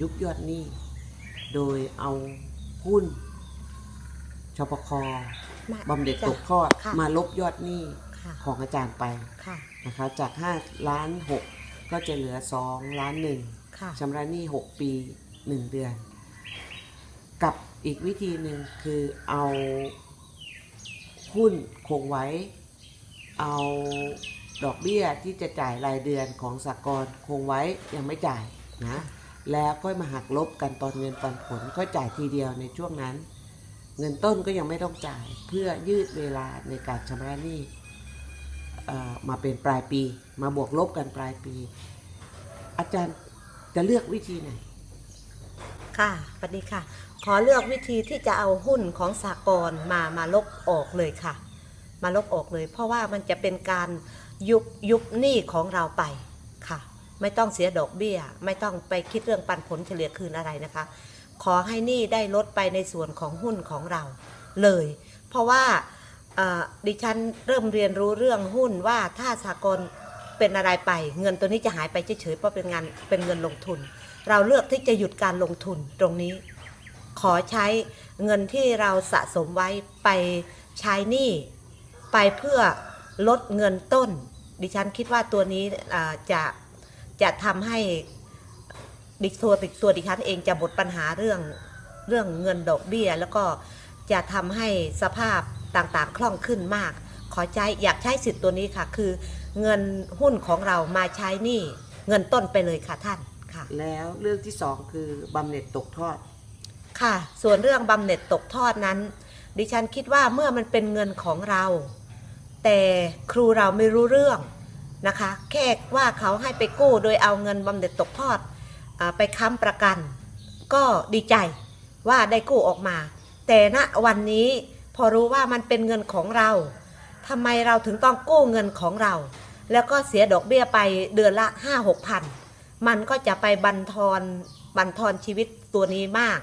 ยุบยอดหนี้ โดยเอาหุ้นชปคมาบำเหน็จจ้ะตกทอดค่ะมาลบยอดหนี้ค่ะของอาจารย์ไปค่ะนะคะจาก 5 ล้าน 6 ก็จะเหลือ 2 ล้านหนึ่งค่ะชำระหนี้ 6 ปี 1 เดือน กับอีกวิธีหนึ่งคือเอาหุ้นคงไว้ เอาดอกเบี้ยที่จะจ่ายรายเดือนของสากลคงไว้ยังไม่จ่ายนะ แล้วก็มาหักลบกันตอนเงินปันผลก็จ่ายทีเดียวในช่วงนั้น เงินต้นก็ยังไม่ต้องจ่ายเพื่อยืดเวลาในการชำระหนี้มาเป็นปลายปี มาบวกลบกันปลายปี อาจารย์จะเลือกวิธีไหนค่ะสวัสดีค่ะ ขอเลือกวิธีที่จะเอาหุ้นของสากลมามาลบออกเลยค่ะ มาลบออกเลย เพราะว่ามันจะเป็นการยุบยุบหนี้ของเราไปค่ะ ไม่ต้องเสียดอกเบี้ย ไม่ต้องไปคิดเรื่องปันผลเฉลี่ยคืนอะไรนะคะ ขอให้นี้ได้ลดไปในส่วนของหุ้นของเราเลย เพราะว่าดิฉันเริ่มเรียนรู้เรื่องหุ้นว่าถ้าสากลเป็นอะไรไป เงินตัวนี้จะหายไปเฉยๆเพราะเป็นงานเป็นเงินลงทุน เราเลือกที่จะหยุดการลงทุนตรงนี้ ขอใช้เงินที่เราสะสมไว้ไปใช้หนี้ไปเพื่อลดเงินต้น ดิฉันคิดว่าตัวนี้จะ จะทำให้ดิตัวติตัวดิฉันเองจะหมดปัญหาเรื่องเรื่องเงินดอกเบี้ย แล้วก็จะทำให้สภาพต่างๆ คล่องขึ้นมาก ขอใช้อยากใช้สิทธิ์ตัวนี้ค่ะ คือเงินหุ้นของเรามาใช้หนี้เงินต้นไปเลยค่ะท่านค่ะ แล้วเรื่องที่สองคือบำเหน็จตกทอด ค่ะ ส่วนเรื่องบำเหน็จตกทอดนั้น ดิฉันคิดว่าเมื่อมันเป็นเงินของเรา แต่ครูเราไม่รู้เรื่อง นะคะ แค่ว่าเขาให้ไปกู้โดยเอาเงินบำเหน็จตกทอดอไปค้ำประกัน ก็ดีใจว่าได้กู้ออกมา แต่ณวันนี้พอรู้ว่ามันเป็นเงินของเราทำไมเราถึงต้องกู้เงินของเรา แล้วก็เสียดอกเบี้ยไปเดือนละห้าหกพันมันก็จะไปบันทอนบันทอนชีวิตตัวนี้มาก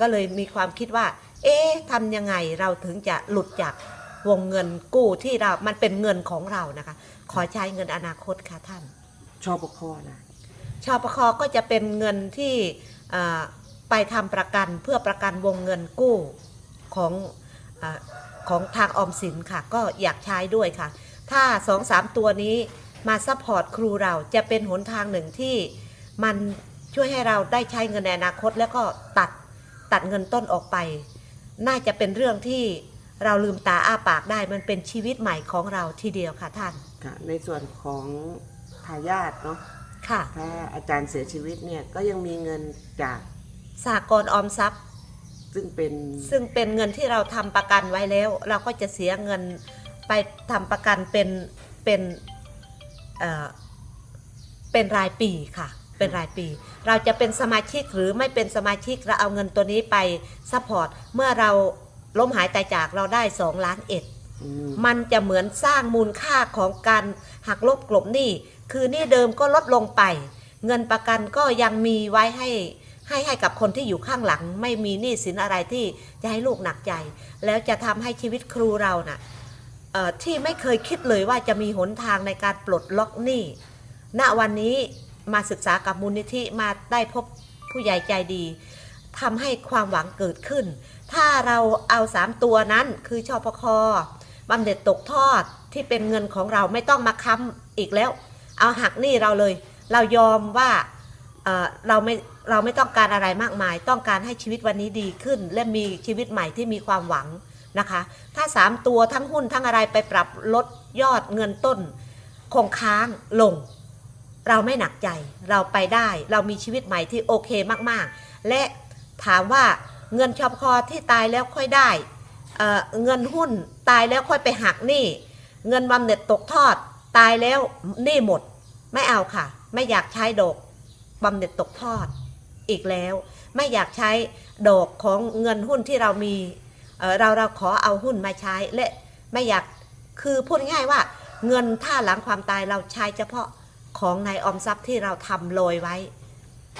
ก็เลยมีความคิดว่า เอ๊ะทำยังไงเราถึงจะหลุดจาก วงเงินกู้ที่เรา มันเป็นเงินของเรานะคะ ขอใช้เงินอนาคตค่ะท่านชปคนะชปคก็จะเป็นเงินที่อ่าไปทำประกันเพื่อประกันวงเงินกู้ของอาของทางออมสินค่ะ ก็อยากใช้ด้วยค่ะ ถ้าสองสามตัวนี้มาซัพพอร์ตครูเราจะเป็นหนทางหนึ่งที่มันช่วยให้เราได้ใช้เงินในอนาคต แล้วก็ตัดตัดเงินต้นออกไป น่าจะเป็นเรื่องที่ เราลืมตาอ้าปากได้มันเป็นชีวิตใหม่ของเราทีเดียวค่ะท่าน ค่ะในส่วนของทายาทเนาะค่ะ ถ้าอาจารย์เสียชีวิตเนี่ยก็ยังมีเงินจากสากลออมทรัพย์ ซึ่งเป็นซึ่งเป็นเงินที่เราทำประกันไว้แล้ว เราก็จะเสียเงินไปทำประกันเป็นเป็นเอ่อเป็นรายปีค่ะ เป็นรายปี เราจะเป็นสมาชิกหรือไม่เป็นสมาชิกเราเอาเงินตัวนี้ไปซัพพอร์ตเมื่อเรา ล้มหายตายจากเราได้2ล้านเอ็ดอืมมันจะเหมือนสร้างมูลค่าของการหักลบกลบหนี้ คือหนี้เดิมก็ลดลงไป เงินประกันก็ยังมีไว้ให้ให้ให้กับคนที่อยู่ข้างหลัง ไม่มีหนี้สินอะไรที่จะให้ลูกหนักใจ แล้วจะทำให้ชีวิตครูเราน่ะเอ่อที่ไม่เคยคิดเลยว่าจะมีหนทางในการปลดล็อกหนี้ ณ วันนี้มาศึกษากับมูลนิธิมาได้พบผู้ใหญ่ใจดี ทำให้ความหวังเกิดขึ้น ถ้าเราเอาสามตัวนั้นคือชอพคบำเหน็จตกทอดที่เป็นเงินของเราไม่ต้องมาค้ำอีกแล้ว เอาหักหนี้เราเลย เรายอมว่าเเราไม่เราไม่ต้องการอะไรมากมาย ต้องการให้ชีวิตวันนี้ดีขึ้น และมีชีวิตใหม่ที่มีความหวังนะคะ ถ้าสามตัวทั้งหุ้นทั้งอะไรไปปรับลดยอดเงินต้น คงค้างลง เราไม่หนักใจเราไปได้ เรามีชีวิตใหม่ที่โอเคมากๆ และ ถามว่าเงินชอปคอที่ตายแล้วค่อยได้เเงินหุ้นตายแล้วค่อยไปหักหนี้เงินบำเหน็จตกทอด ตายแล้วหนี้หมด ไม่เอาค่ะ ไม่อยากใช้ดอกบำเหน็จตกทอด อีกแล้ว ไม่อยากใช้ดอกของเงินหุ้นที่เรามีเเราเราขอเอาหุ้นมาใช้และไม่อยากคือพูดง่ายว่า เงินถ้าหลังความตายเราใช้เฉพาะของในออมทรัพย์ที่เราทำโรยไว้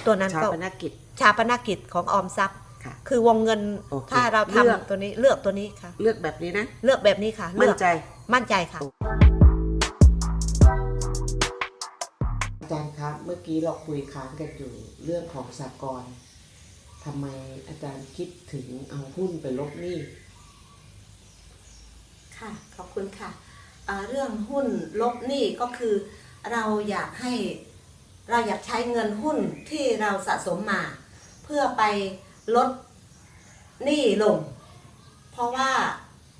ตัวนั้นก็ชาปนกิจ ชาปนกิจของออมทรัพย์ ค่ะคือวงเงินโอเคถ้าเราเลือกทำตัวนี้เลือกตัวนี้ค่ะ เลือกแบบนี้นะ เลือกแบบนี้ค่ะ มั่เลืนอกใจ มั่นใจค่ะ อาจจารย์ครับเมื่อกี้เราคุยค้างกันอยู่เรื่องของสากลทำไมอาจารย์คิดถึงเอาหุ้นไปลบหนี้ ค่ะ ขอบคุณค่ะอ่าเรื่องหุ้นลบหนี้ก็คือ เราอยากให้เราอยากใช้เงินหุ้นที่เราสะสมมา เพื่อไปลดหนี้ลง เพราะว่า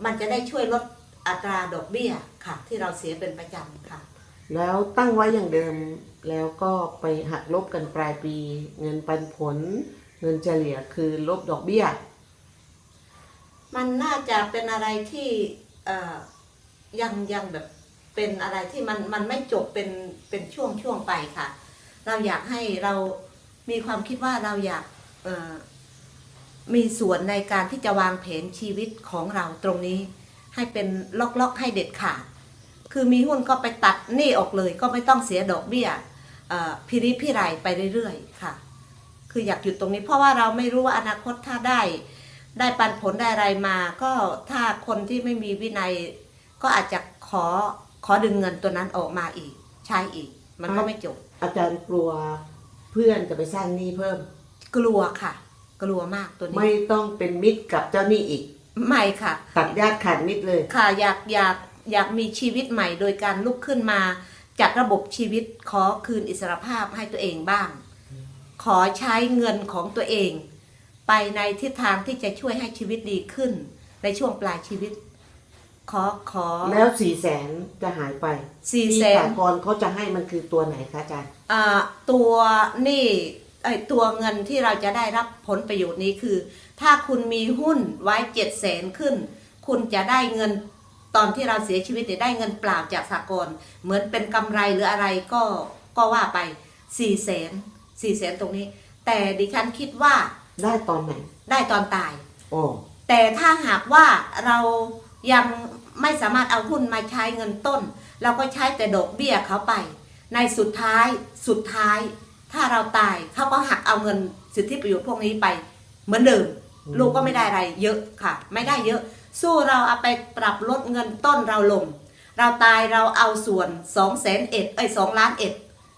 มันจะได้ช่วยลดอัตราดอกเบี้ยค่ะ ที่เราเสียเป็นประจำค่ะ แล้วตั้งไว้อย่างเดิมแล้วก็ไปหักลบกันปลายปี เงินปันผล เงินเฉลี่ยคือลบดอกเบี้ย มันน่าจะเป็นอะไรที่เอ่อยังยังแบบเป็นอะไรที่มันมันไม่จบเป็นเป็นช่วงช่วงไปค่ะ เราอยากให้เรามีความคิดว่าเราอยากเอ่อ มีส่วนในการที่จะวางแผนชีวิตของเราตรงนี้ ให้เป็นล็อกๆให้เด็ดขาด คือมีหุ้นก็ไปตัดหนี้ออกเลย ก็ไม่ต้องเสียดอกเบี้ยพิริพิไรไปเรื่อยๆค่ะ คืออยากหยุดตรงนี้เพราะว่าเราไม่รู้ว่าอนาคตถ้าได้ ได้ปันผลได้อะไรมา ก็ถ้าคนที่ไม่มีวินัย ก็อาจจะขอขอดึงเงินตัวนั้นออกมาอีก ใช้อีก มันก็ไม่จบ อาจารย์กลัวเพื่อนจะไปสร้างหนี้เพิ่ม กลัวค่ะ กลัวมากตัวนี้ไม่ต้องเป็นมิตรกับเจ้าหนี้อีก ไม่ค่ะ ตัดญาติขาดมิตรเลย ค่ะอยากอยากอยากมีชีวิตใหม่โดยการลุกขึ้นมาจัดระบบชีวิตขอคืนอิสรภาพให้ตัวเองบ้าง ขอใช้เงินของตัวเอง ไปในทิศทางที่จะช่วยให้ชีวิตดีขึ้น ในช่วงปลายชีวิต ขอขอ แล้วสี่แสนจะหายไปสี่ที่แสนสากรณ์เขาจะให้มันคือตัวไหนคะอาจารย์ อ่าตัวนี่ ไอตัวเงินที่เราจะได้รับผลประโยชน์นี้คือ ถ้าคุณมีหุ้นไว้เจ็ดแสนขึ้น คุณจะได้เงินตอนที่เราเสียชีวิตเนี่ยได้เงินเปล่าจากสากลเหมือนเป็นกำไรหรืออะไรก็ก็ว่าไปสี่แสนสี่แสนตรงนี้ แต่ดิฉันคิดว่าได้ตอนไหน ได้ตอนตายโอ้แต่ถ้าหากว่าเรายังไม่สามารถเอาหุ้นมาใช้เงินต้น เราก็ใช้แต่ดอกเบี้ยเขาไป ในสุดท้ายสุดท้าย ถ้าเราตายเขาก็หักเอาเงินสิทธิประโยชน์พวกนี้ไปเหมือนเดิมลูกก็ไม่ได้อะไรเยอะค่ะ ไม่ได้เยอะ สู้เราเอาไปปรับลดเงินต้นเราลง เราตายเราเอาส่วน2องแสนเอ็ดเอ้ยสองล้านเอ็ด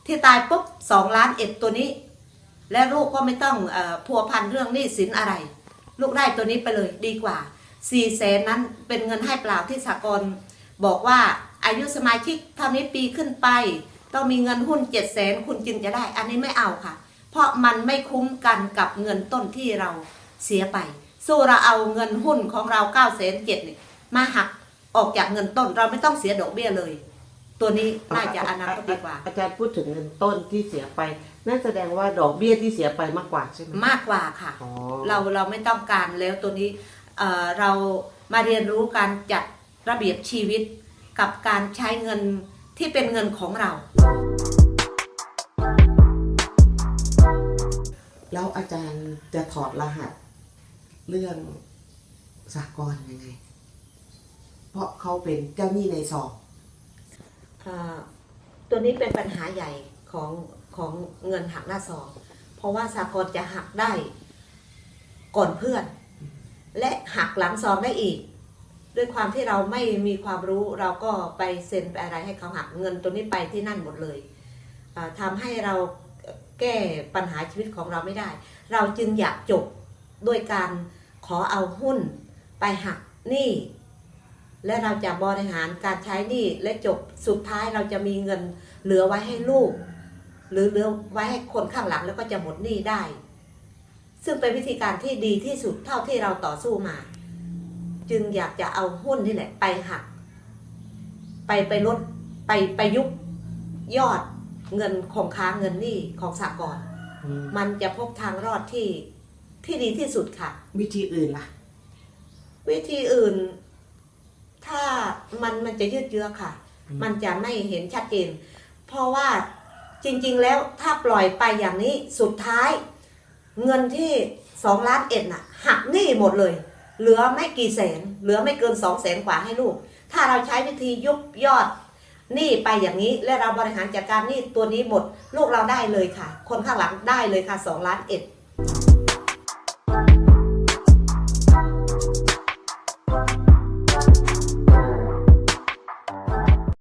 ที่ตายปุ๊บสองล้านเอ็ดตัวนี้ และลูกก็ไม่ต้องเออพัวพันเรื่องหนี้สินอะไร ลูกได้ตัวนี้ไปเลยดีกว่า4ี่แสนนั้นเป็นเงินให้เปล่าที่สากลบอกว่าอายุสมาชิกเท่านี้ปีขึ้นไป ต้องมีเงินหุ้น7จ็ดแสนคุณจึงจะได้ อันนี้ไม่เอาค่ะ เพราะมันไม่คุ้มกันกับเงินต้นที่เราเสียไป สู้เราเอาเงินหุ้นของเรา9ก้าแสนเจ็ดเนี่ยมาหักออกจากเงินต้นเราไม่ต้องเสียดอกเบี้ยเลย ตัวนี้น่าจะอนาคตดีกว่า อาจารย์พูดถึงเงินต้นที่เสียไปนั่นแสดงว่าดอกเบี้ยที่เสียไปมากกว่าใช่ไหมมากกว่าค่ะอ๋อเราเราไม่ต้องการแล้วตัวนี้เอ่อเรามาเรียนรู้การจัดระเบียบชีวิตกับการใช้เงิน ที่เป็นเงินของเรา แล้วอาจารย์จะถอดรหัสเรื่องสากลยังไง เพราะเขาเป็นเจ้าหนี้ในสอบอ่าตัวนี้เป็นปัญหาใหญ่ของของเงินหักหน้าซอง เพราะว่าสากลจะหักได้ก่อนเพื่อน และหักหลังซองได้อีก ด้วยความที่เราไม่มีความรู้เราก็ไปเซ็นไปอะไรให้เขาหักเงินตัวนี้ไปที่นั่นหมดเลยอ่าทำให้เราแก้ปัญหาชีวิตของเราไม่ได้ เราจึงอยากจบด้วยการขอเอาหุ้นไปหักหนี้และเราจะบริหารการใช้หนี้และจบสุดท้ายเราจะมีเงินเหลือไว้ให้ลูก หรือเหลือไว้ให้คนข้างหลังแล้วก็จะหมดหนี้ได้ ซึ่งเป็นวิธีการที่ดีที่สุดเท่าที่เราต่อสู้มา จึงอยากจะเอาหุ้นนี่แหละไปหัก ไปไปลดไปไปยุบยอดเงินคงค้างเงินหนี้ของสากลอืมมันจะพบทางรอดที่ที่ดีที่สุดค่ะ วิธีอื่นล่ะ วิธีอื่น ถ้ามันมันจะยืดเยื้อค่ะอืมมันจะไม่เห็นชัดเจน เพราะว่าจริง ๆ แล้วถ้าปล่อยไปอย่างนี้สุดท้าย เงินที่สองล้านเอ็ดน่ะ หักหนี้หมดเลย เหลือไม่กี่แสน เหลือไม่เกินสองแสนกว่าให้ลูก ถ้าเราใช้วิธียุบยอดหนี้ไปอย่างนี้และเราบริหารจัดการหนี้ตัวนี้หมด ลูกเราได้เลยค่ะ คนข้างหลังได้เลยค่ะสองล้านเอ็ด